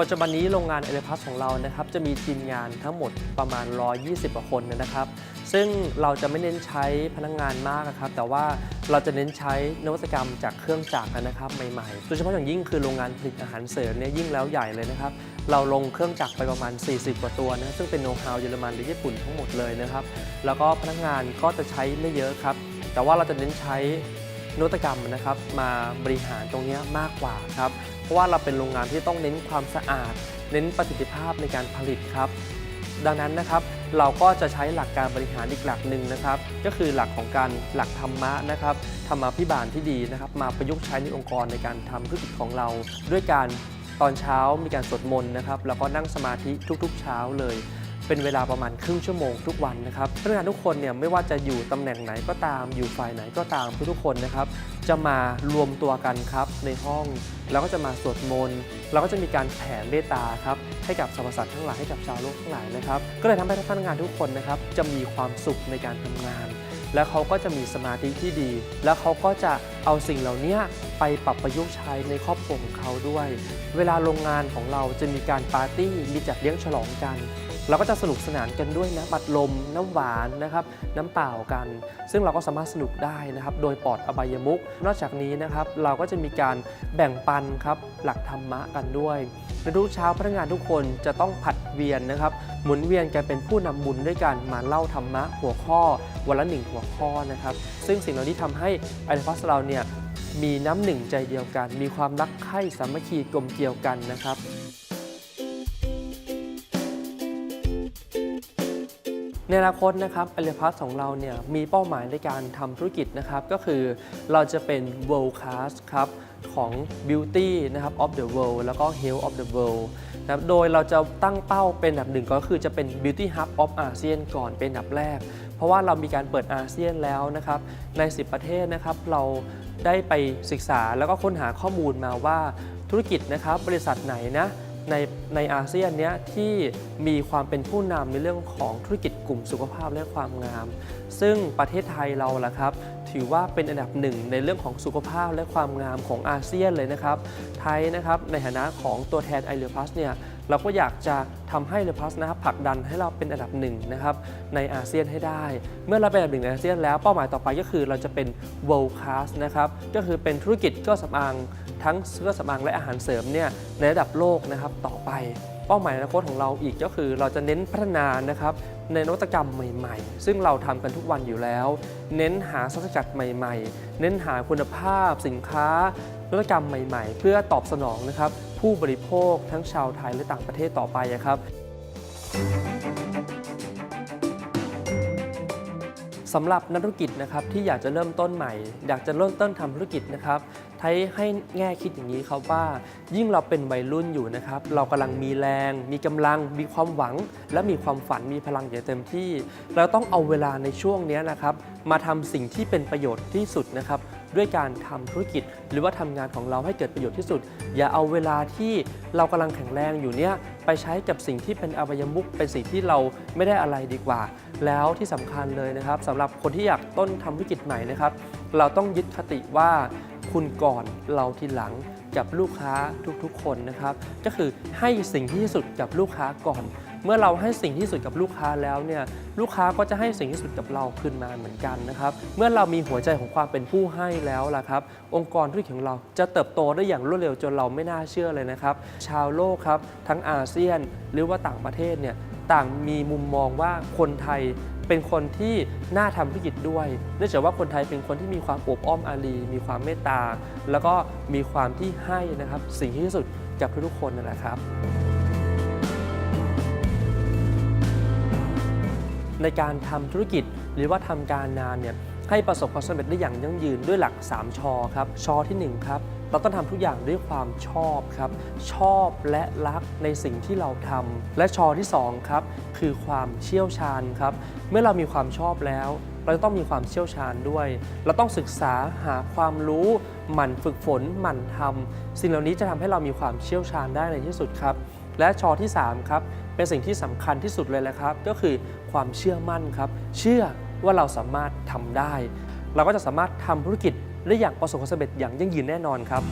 ปัจจุบันนี้โรงงานเอเลพัสของเรานะครับจะมีทีมงานทั้งหมดประมาณ 120กว่าคนนะครับ ซึ่งเราจะไม่เน้นใช้พนักงานมากนะครับ แต่ว่าเราจะเน้นใช้นวัตกรรมจากเครื่องจักรนะครับใหม่ๆ โดยเฉพาะอย่างยิ่งคือโรงงานผลิตอาหารเสริมเนี่ยยิ่งแล้วใหญ่เลยนะครับ เราลงเครื่องจักรไปประมาณ 40 กว่าตัวนะซึ่งเป็นโน้ตฮาวเยอรมันหรือญี่ปุ่นทั้งหมดเลยนะครับ แล้วก็พนักงานก็จะใช้ไม่เยอะครับ แต่ว่าเราจะเน้นใช้ นวัตกรรมนะครับมาบริหารตรงนี้มากกว่าครับ เพราะว่าเราเป็นโรงงานที่ต้องเน้นความสะอาด เน้นประสิทธิภาพในการผลิตครับ ดังนั้นนะครับเราก็จะใช้หลักการบริหารอีกหลักหนึ่งนะครับ ก็คือหลักของการหลักธรรมะนะครับธรรมาภิบาลที่ดีนะครับ มาประยุกต์ใช้ในองค์กรในการทำธุรกิจของเรา ด้วยการตอนเช้ามีการสวดมนต์นะครับแล้วก็นั่งสมาธิทุกๆ เช้าเลย เป็นเวลาประมาณครึ่งชั่วโมงทุกวันนะครับพนักงานทุกคนเนี่ยไม่ว่าจะอยู่ตำแหน่งไหนก็ตาม อยู่ฝ่ายไหนก็ตามทุกๆคนนะครับ จะมารวมตัวกันครับในห้อง แล้วก็จะมาสวดมนต์เราก็จะมีการแผ่เมตตาครับให้กับสรรพสัตว์ทั้งหลายให้กับชาวโลกทั้งหลายนะครับ ก็เลยทำให้พนักงานทุกคนนะครับจะมีความสุขในการทำงาน แล้วเขาก็จะมีสมาธิที่ดี แล้วเขาก็จะเอาสิ่งเหล่านี้ไปปรับประยุกต์ใช้ในครอบครัวของเขาด้วย เวลาโรงงานของเราจะมีการปาร์ตี้มีจัดเลี้ยงฉลองกัน เราก็จะสนุกสนานกันด้วยน้ำบัดลมน้ำหวานนะครับน้ำเปล่ากัน ซึ่งเราก็สามารถสนุกได้นะครับโดยปลอดอบายมุกนอกจากนี้นะครับเราก็จะมีการแบ่งปันครับหลักธรรมะกันด้วยในทุกเช้าพนักงานทุกคนจะต้องผัดเวียนนะครับหมุนเวียนกันเป็นผู้นำบุญด้วยกันมาเล่าธรรมะหัวข้อวันละหนึ่งหัวข้อนะครับซึ่งสิ่งเหล่านี้ทำให้ไอเดฟัสเราเนี่ยมีน้ำหนึ่งใจเดียวกัน มีความรักใคร่สามัคคีกลมเกลียวกันนะครับ ในอนาคตนะครับอเลพัสของเราเนี่ยมีเป้าหมายในการทำธุรกิจนะครับ ก็คือเราจะเป็น world class ครับของ beauty นะครับ of the world แล้วก็ health of the world นะครับโดยเราจะตั้งเป้าเป็นอันดับหนึ่งก็คือจะเป็น beauty hub of ASEAN ก่อนเป็นอันดับแรก เพราะว่าเรามีการเปิดอาเซียนแล้วนะครับ ใน 10 ประเทศนะครับ เราได้ไปศึกษาแล้วก็ค้นหาข้อมูลมาว่าธุรกิจนะครับบริษัทไหนนะ ในในอาเซียนเนี้ยที่มีความเป็นผู้นำในเรื่องของธุรกิจกลุ่มสุขภาพและความงาม ซึ่งประเทศไทยเราล่ะครับ ถือว่าเป็นอันดับหนึ่งในเรื่องของสุขภาพและความงามของอาเซียนเลยนะครับ ไทยนะครับในฐานะของตัวแทนไอเ l พ s เนี่ย เราก็อยากจะทำให้เ l พ s นะครับผลักดันให้เราเป็นอันดับหนึ่งนะครับในอาเซียนให้ได้ เมื่อเราเป็นอันดับหนึ่งในอาเซียนแล้วเป้าหมายต่อไปก็คือเราจะเป็น world class นะครับก็คือเป็นธุรกิจเครื่องสำอางทั้งเครื่องสำอางและอาหารเสริมเนี่ยในระดับโลกนะครับต่อไปเป้าหมายอนาคตของเราอีกก็คือเราจะเน้นพัฒนานะครับในนวัตกรรมใหม่ๆ ซึ่งเราทำกันทุกวันอยู่แล้ว เน้นหาสารสกัดใหม่ ๆ เน้นหาคุณภาพสินค้านวัตกรรมใหม่ ๆ เพื่อตอบสนองนะครับ ผู้บริโภคทั้งชาวไทยและต่างประเทศต่อไปนะครับสำหรับนักธุรกิจนะครับที่อยากจะเริ่มต้นใหม่ อยากจะเริ่มต้นทำธุรกิจนะครับ ไทยให้แง่คิดอย่างนี้ครับว่า ยิ่งเราเป็นวัยรุ่นอยู่นะครับ เรากำลังมีแรง มีกำลัง มีความหวัง และมีความฝันมีพลังอย่างเต็มที่ เราต้องเอาเวลาในช่วงนี้นะครับ มาทำสิ่งที่เป็นประโยชน์ที่สุดนะครับด้วยการทำธุรกิจ หรือว่าทำงานของเราให้เกิดประโยชน์ที่สุด อย่าเอาเวลาที่เรากำลังแข็งแรงอยู่เนี่ยไปใช้กับสิ่งที่เป็นอบายมุกเป็นสิ่งที่เราไม่ได้อะไรดีกว่า แล้วที่สำคัญเลยนะครับสำหรับคนที่อยากต้นทำธุรกิจใหม่นะครับ เราต้องยึดคติว่า คุณก่อนเราทีหลังกับลูกค้าทุกๆคนนะครับ ก็คือให้สิ่งที่สุดกับลูกค้าก่อน เมื่อเราให้สิ่งที่สุดกับลูกค้าแล้วเนี่ยลูกค้าก็จะให้สิ่งที่สุดกับเราคืนมาเหมือนกันนะครับ เมื่อเรามีหัวใจของความเป็นผู้ให้แล้วล่ะครับ องค์กรธุรกิจของเราจะเติบโตได้อย่างรวดเร็วจนเราไม่น่าเชื่อเลยนะครับ ชาวโลกครับทั้งอาเซียนหรือว่าต่างประเทศเนี่ยต่างมีมุมมองว่าคนไทย เป็นคนที่น่าทำธุรกิจด้วย เนื่องจากว่าคนไทยเป็นคนที่มีความอบอ้อมอารี มีความเมตตา แล้วก็มีความที่ให้นะครับ สิ่งที่ที่สุดกับทุกๆคนนั่แหละครับ ในการทำธุรกิจหรือว่าทำการงานเนี่ยให้ประสบความสำเร็จได้อย่างยั่งยืนด้วยหลัก 3 ชอครับ ชอที่ 1 ครับ เราต้องทำทุกอย่างด้วยความชอบครับ ชอบและรักในสิ่งที่เราทำและชอที่2ครับคือความเชี่ยวชาญครับ เมื่อเรามีความชอบแล้ว เราจะต้องมีความเชี่ยวชาญด้วย เราต้องศึกษาหาความรู้หมั่นฝึกฝนหมั่นทำสิ่งเหล่านี้จะทำให้เรามีความเชี่ยวชาญได้ในที่สุดครับ และชอที่3ครับเป็นสิ่งที่สำคัญที่สุดเลยแหละครับ ก็คือความเชื่อมั่นครับ เชื่อว่าเราสามารถทำได้ เราก็จะสามารถทำธุรกิจได้อย่างประสบความสำเร็จอย่างยั่งยืนแน่นอนครับ